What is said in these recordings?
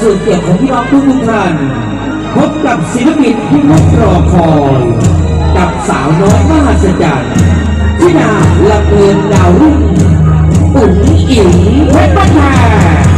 ส่วนเกี่ยวของพี่น้องทุกท่านพบกับศิลปินที่มุกรอคอยกับสาวน้อยมหัศจรรย์ทินาละเกินดาวรุ่งอุ๋งอิ๋งเพชรบ้านแพง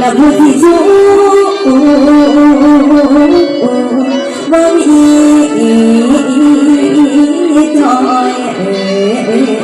และผู้ที่จูว่ามีจอยเอ๋